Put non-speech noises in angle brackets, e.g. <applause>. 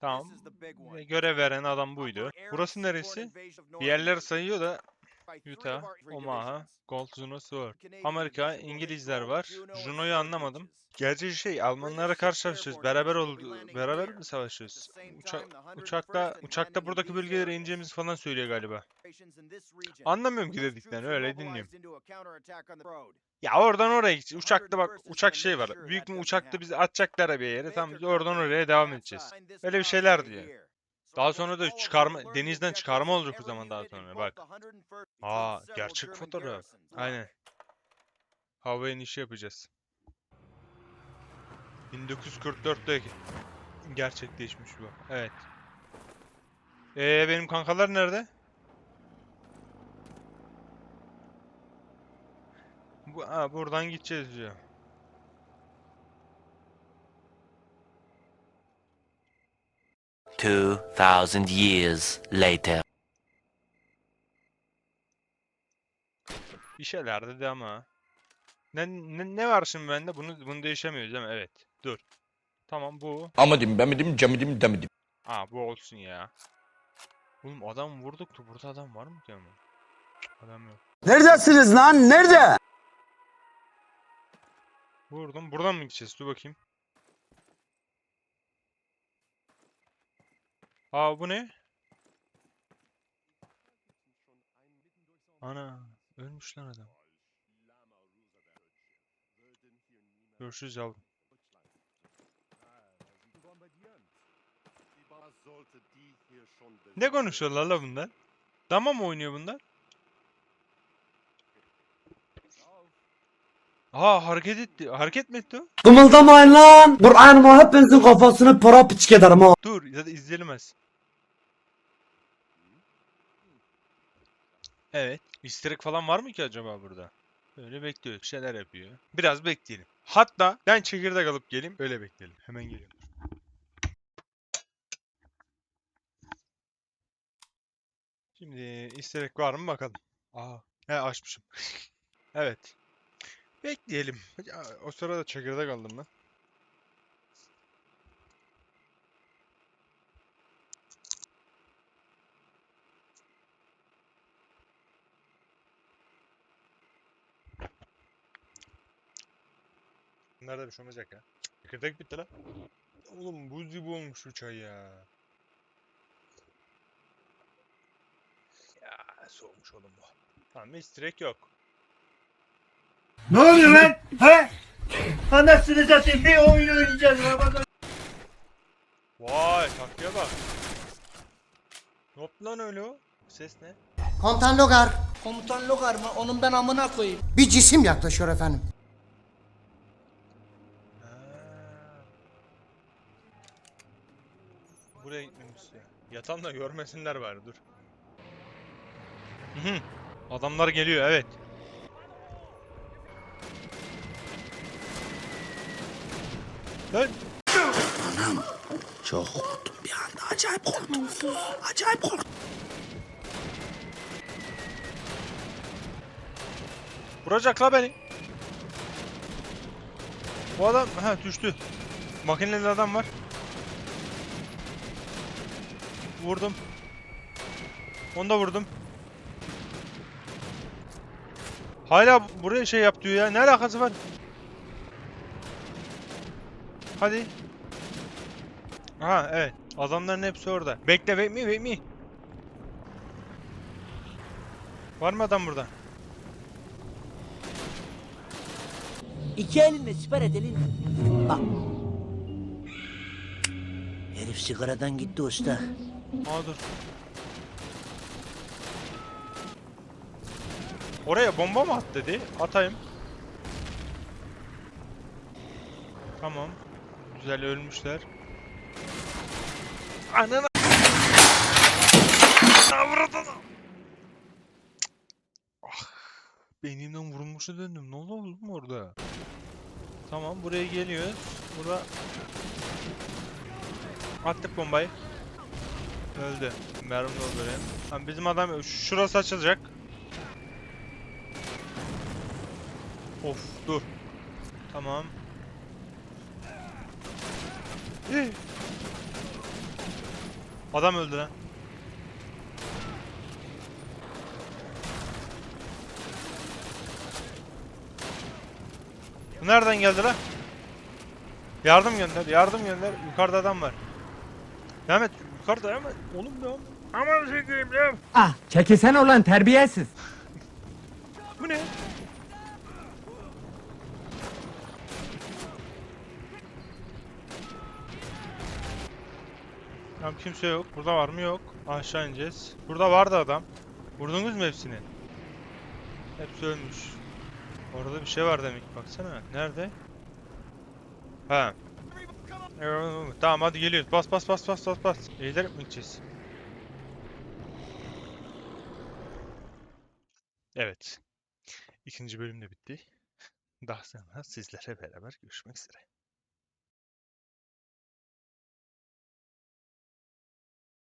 Tamam. Görev veren adam buydu. Burası neresi? Bir yerleri sayıyor da Utah, Omaha, Gold Juno Sword. Amerika, İngilizler var. Juno'yu anlamadım. Gerçi şey Almanlara karşı savaşıyoruz. Beraber oldu. Beraber mi savaşıyoruz? Uça uçakta uçakta buradaki bölgelere ineceğimizi falan söylüyor galiba. Anlamıyorum ki dediklerini öyle dinliyorum. Ya oradan oraya gideceğiz. Uçakta bak uçak şey var. Büyük bir uçakta bizi atacaklar bir yere. Tam oradan oraya devam edeceğiz. Öyle bir şeyler diyor. Daha sonra da çıkarma denizden çıkarma olacak o zaman daha sonra. Bak. Aa gerçek fotoğraf. Aynen. Hava inişi yapacağız. 1944'te gerçekleşmiş bu. Evet. Ee benim kankalar nerede? Bu, ha, buradan gideceğiz diyor. Two thousand years later. Bir şeyler dedi ama. Ne, ne, ne var şimdi bende? Bunu bunu değişemiyoruz değil mi? Evet. Dur. Tamam bu. Amadim, bemedim, cemedim, demedim. Aa bu olsun ya. Oğlum adam vurduk da burada adam var mı ki ama? Adam yok. Neredesiniz lan? Nerede? Vurdum. Buradan mı gideceğiz? Dur bakayım. Aa bu ne? Ana. Ölmüş lan adam. Görüşürüz yavrum. Ne konuşuyorlar la bunlar? Dama mı oynuyor bunlar? Aa hareket etti. Hareket mi etti o? Kımıldamayın lan. Kur'an'ıma hepinizin kafasını para piçik ederim ha. Dur da Evet. İstirik falan var mı ki acaba burada? Böyle bekliyoruz. Bir şeyler yapıyor. Biraz bekleyelim. Hatta ben çekirdek alıp geleyim. Öyle bekleyelim. Hemen geliyorum. Şimdi istirek var mı bakalım. Aa, he açmışım. <laughs> evet. Bekleyelim. O sırada çekirdek aldım ben. Bunlarda bir şey olmayacak ya. Çekirdek bitti lan. Oğlum buz gibi olmuş şu çay ya. Ya soğumuş oğlum bu. Tamam istirek yok. Ne oluyor lan? He? Anasını satayım bir oyun oynayacağız. Vay taktiğe bak. Ne yaptı lan öyle o? Ses ne? Komutan Logar, Komutan Logar mı? Onun ben amına koyayım. bir cisim yaklaşıyor efendim. Buraya gitmemiz ya. Yatan da görmesinler bari dur. Hı hı. Adamlar geliyor evet. Lan Çok korktum bir anda. Acayip korktum. Acayip korktum. vuracak la beni. Bu adam ha düştü. Makineli adam var. Vurdum. Onu da vurdum. Hala buraya şey yap diyor ya. Ne alakası var? Hadi. Aha evet. Adamların hepsi orada. Bekle wait me wait me. Var mı adam burada? İki elinle siper et elinle. Bak. Herif sigaradan gitti usta. Aa. Oraya bomba mı at dedi? Atayım. Tamam. Güzel ölmüşler. Ananı Avradını. Ah, beynimden vurulmuşa döndüm. Ne oldu oğlum orada? Tamam buraya geliyoruz. Burada attık bombayı. Öldü. Mermi doldurayım. Tamam bizim adam şurası açılacak. Of dur. Tamam. Adam öldü lan. Nereden geldi lan? Yardım gönder, yardım gönder. Yukarıda adam var. Devam et, yukarıda devam et. Oğlum devam et. Aman çekeyim ya. Ah çekilsene ulan terbiyesiz. Bu ne? Tamam kimse yok. Burada var mı? Yok. Aşağı ineceğiz. Burada vardı adam. Vurdunuz mu hepsini? Hepsi ölmüş. Orada bir şey var demek. Baksana. Nerede? Ha. Tamam hadi geliyoruz. Bas bas bas bas bas bas. Eğilerek mi gideceğiz? Evet. İkinci bölüm de bitti. Daha sonra sizlere beraber görüşmek üzere.